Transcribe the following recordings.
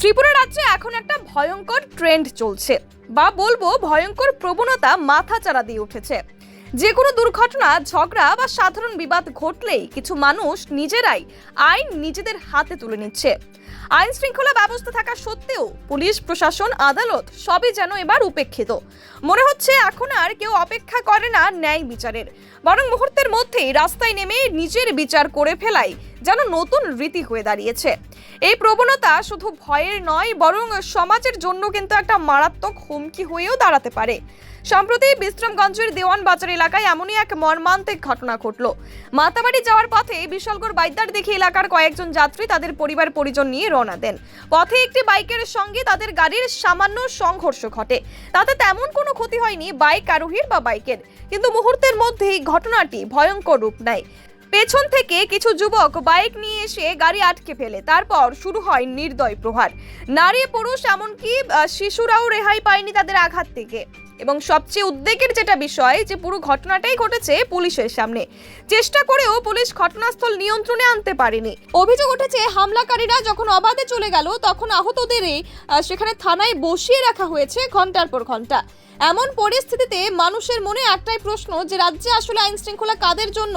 ত্রিপুরা রাজ্যে এখন একটা ভয়ঙ্কর ট্রেন্ড চলছে। বা বলব ভয়ঙ্কর প্রবণতা মাথাচাড়া দিয়ে উঠেছে। যে কোনো দুর্ঘটনা, ঝগড়া বা সাধারণ বিবাদ ঘটলেই কিছু মানুষ নিজেরাই আইন নিজেদের হাতে তুলে নিচ্ছে। আইন শৃঙ্খলা ব্যবস্থা থাকা সত্ত্বেও পুলিশ, প্রশাসন, আদালত সবই যেন এবার উপেক্ষিত। মনে হচ্ছে এখন আর কেউ অপেক্ষা করে না ন্যায় বিচারের। বরং মুহূর্তের মধ্যেই রাস্তায় নেমে নিজের বিচার করে ফেলাই যেন নতুন রীতি হয়ে দাঁড়িয়েছে। এই প্রবণতা শুধু ভয়ের নয়, বরং সমাজের জন্য কিন্তু একটা মারাত্মক হুমকি হয়েও দাঁড়াতে পারে। সম্প্রতি বিশ্রামগঞ্জের দেওয়ান বাজার এলাকায় এমনই এক মর্মান্তিক ঘটনা ঘটল। মাতাবাড়ি যাওয়ার পথে বিশালগড় বাইদার দেখে এলাকার কয়েকজন যাত্রী তাদের পরিবার পরিজন নিয়ে রওনা দেন। পথে একটি বাইকের সঙ্গে তাদের গাড়ির সামান্য সংঘর্ষ ঘটে। তাতে তেমন কোনো ক্ষতি হয়নি বাইক আরোহীর বা বাইকের। কিন্তু মুহূর্তের মধ্যেই ঘটনাটি ভয়ঙ্কর রূপ নেয়। পেছন থেকে কিছু যুবক বাইক নিয়ে এসে গাড়ি আটকে ফেলে। তারপর শুরু হয় নির্দয় প্রহার। নারী, পুরুষ, এমনকি শিশুরাও রেহাই পায়নি তাদের আঘাত থেকে। এবং সবচেয়ে উদ্বেগের যেটা বিষয়, যে পুরো ঘটনাটাই ঘটেছে পুলিশের সামনে। চেষ্টা করেও পুলিশ ঘটনাস্থল নিয়ন্ত্রণে আনতে পারেনি। অভিযোগ উঠেছে, হামলাকারীরা যখন অবাধে চলে গেল, তখন আহতদেরই সেখানে থানায় বসিয়ে রাখা হয়েছে ঘণ্টার পর ঘণ্টা। এমন পরিস্থিতিতে মানুষের মনে একটাই প্রশ্ন, যে রাজ্যে আসলে আইন শৃঙ্খলা কাদের জন্য?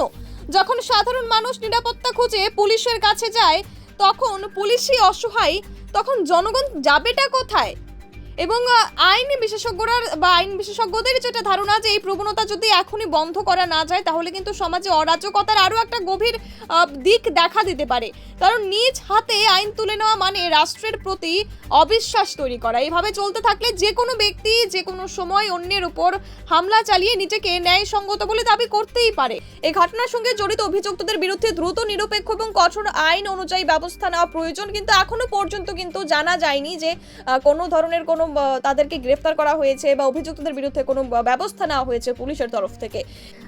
যখন সাধারণ মানুষ নিরাপত্তা খুঁজে পুলিশের কাছে যায়, তখন পুলিশই অসহায়, তখন জনগণ যাবেটা কোথায়? এবং আইন বিশেষজ্ঞরা বা আইন বিশেষজ্ঞদের যেটা ধারণা যে এই প্রবণতা যদি এখনই বন্ধ করা না যায়, তাহলে কিন্তু সমাজে অরাজকতার আরও একটা গভীর দিক দেখা দিতে পারে। কারণ নিজ হাতে আইন তুলে নেওয়া মানে রাষ্ট্রের প্রতি অবিশ্বাস তৈরি করা। এইভাবে চলতে থাকলে যে কোনো ব্যক্তি, যে কোনো সময় অন্যের উপর হামলা চালিয়ে নিজেকে ন্যায়সঙ্গত বলে দাবি করতেই পারে। এই ঘটনার সঙ্গে জড়িত অভিযুক্তদের বিরুদ্ধে দ্রুত, নিরপেক্ষ এবং কঠোর আইন অনুযায়ী ব্যবস্থা নেওয়া প্রয়োজন, কিন্তু এখনও পর্যন্ত কিন্তু জানা যায়নি যে কোনো ধরনের কোনো তাদেরকে গ্রেফতার করা হয়েছে বা অভিযুক্তদের বিরুদ্ধে কোনো ব্যবস্থা নেওয়া হয়েছে পুলিশের তরফ থেকে।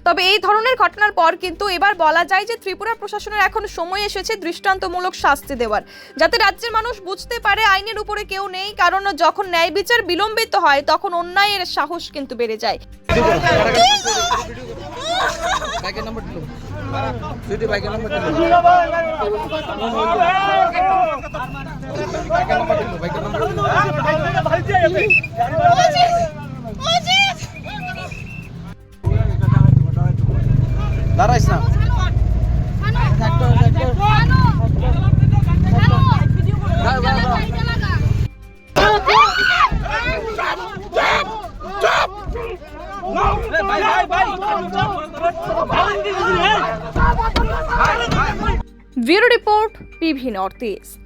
তবে এই ধরনের ঘটনার পর কিন্তু এবার বলা যায় যে ত্রিপুরা প্রশাসনের এখন সময় এসেছে দৃষ্টান্তমূলক শাস্তি দেওয়ার। যাতে রাজ্যের মানুষ বুঝতে পারে আইনের উপরে কেউ নেই, কারণ যখন ন্যায় বিচার বিলম্বিত হয়, তখন অন্যায়ের সাহস কিন্তু বেড়ে যায়। দাঁড়াইস না। Bureau report PV north east.